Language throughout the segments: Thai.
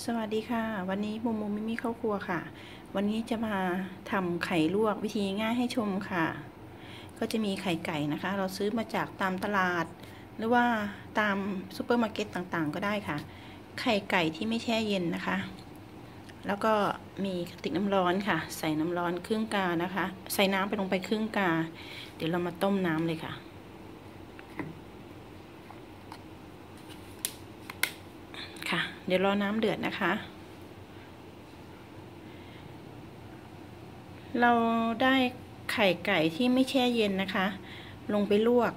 สวัสดีค่ะ วันนี้มุมมุมมิมิเข้าครัวค่ะ วันนี้จะมาทำไข่ลวกวิธีง่ายให้ชมค่ะ ก็จะมีไข่ไก่นะคะ เราซื้อมาจากตามตลาด หรือว่าตามซูเปอร์มาร์เก็ตต่างๆ ก็ได้ค่ะ ไข่ไก่ที่ไม่แช่เย็นนะคะ แล้วก็มีกระติกน้ำร้อนค่ะ ใส่น้ำร้อนครึ่งกานะคะ ใส่น้ำไปลงไปครึ่งกา เดี๋ยวเรามาต้มน้ำเลยค่ะ ค่ะ เดี๋ยวรอน้ำเดือดนะคะ เราได้ไข่ไก่ที่ไม่แช่เย็นนะคะ ลงไปลวก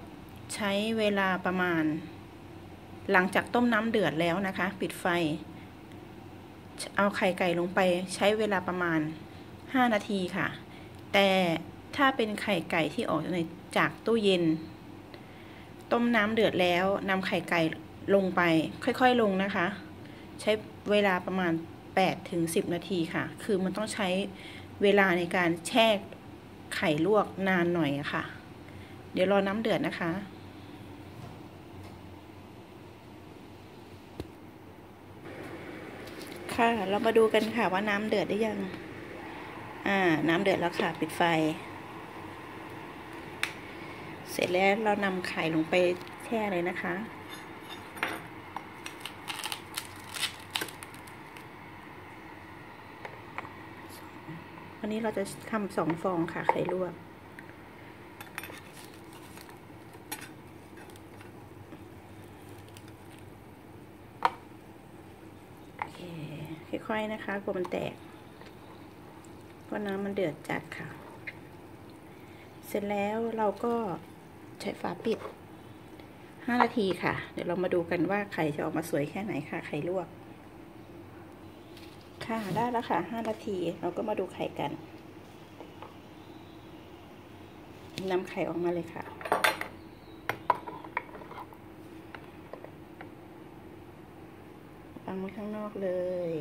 ใช้เวลาประมาณ หลังจากต้มน้ำเดือดแล้วนะคะ ปิดไฟ เอาไข่ไก่ลงไปใช้เวลาประมาณ 5 นาทีค่ะ แต่ถ้าเป็นไข่ไก่ที่ออกจากตู้เย็น ต้มน้ำเดือดแล้วนำไข่ไก่ลงไป ค่อยๆลงนะคะ ใช้เวลาประมาณ8ถึง10 นาทีค่ะ คือมันต้องใช้เวลาในการแช่ไข่ลวกนานหน่อยค่ะ เดี๋ยวรอน้ำเดือดนะคะ ค่ะ เรามาดูกันค่ะว่าน้ำเดือดได้ยัง อ่า น้ำเดือดแล้วค่ะ ปิดไฟ เสร็จแล้วเรานำไข่ลงไปแช่เลยนะคะ วันนี้เราจะทำสองฟองค่ะไข่ลวกคค่อยๆนะคะกลัวมันแตกเพราะน้ำมันเดือดจัดค่ะ เสร็จแล้วเราก็ใช้ฝาปิด 5 นาทีค่ะ เดี๋ยวเรามาดูกันว่าไข่จะออกมาสวยแค่ไหนค่ะ ไข่ลวก ค่ะ ได้แล้วค่ะ5นาที เราก็มาดูไข่กันนำไข่ออกมาเลยค่ะ วางไว้ข้างนอกเลย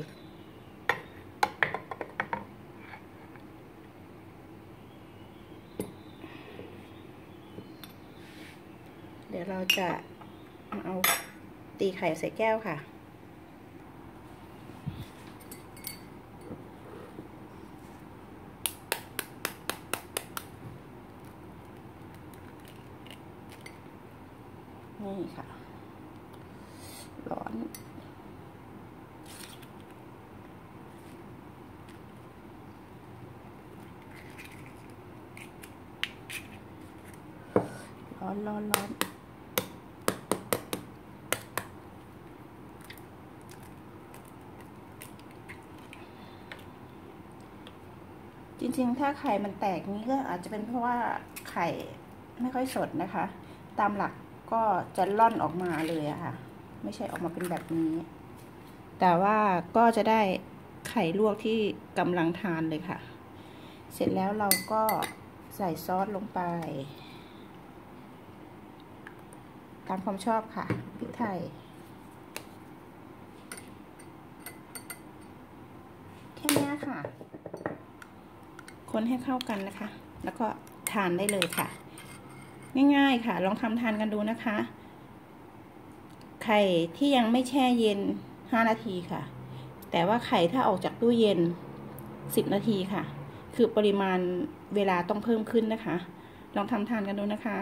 เดี๋ยวเราจะเอาตีไข่ใส่แก้วค่ะ นี่ค่ะ ร้อน ร้อนร้อนร้อนจริงๆ ถ้าไข่มันแตกนี้ก็อาจจะเป็นเพราะว่าไข่ไม่ค่อยสดนะคะ ตามหลัก ก็จะล่อนออกมาเลยอะค่ะ ไม่ใช่ออกมาเป็นแบบนี้ แต่ว่าก็จะได้ไข่ลวกที่กำลังทานเลยค่ะ เสร็จแล้วเราก็ใส่ซอสลงไป ตามความชอบค่ะพริกไทยแค่นี้ค่ะ คนให้เข้ากันนะคะ แล้วก็ทานได้เลยค่ะ ง่าย ๆ ค่ะ ลองทำทานกันดูนะคะ ไข่ที่ยังไม่แช่เย็น 5 นาทีค่ะ แต่ว่าไข่ถ้าออกจากตู้เย็น 10 นาทีค่ะ คือปริมาณเวลาต้องเพิ่มขึ้นนะคะ ลองทำทานกันดูนะคะ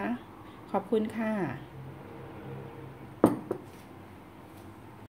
ขอบคุณค่ะ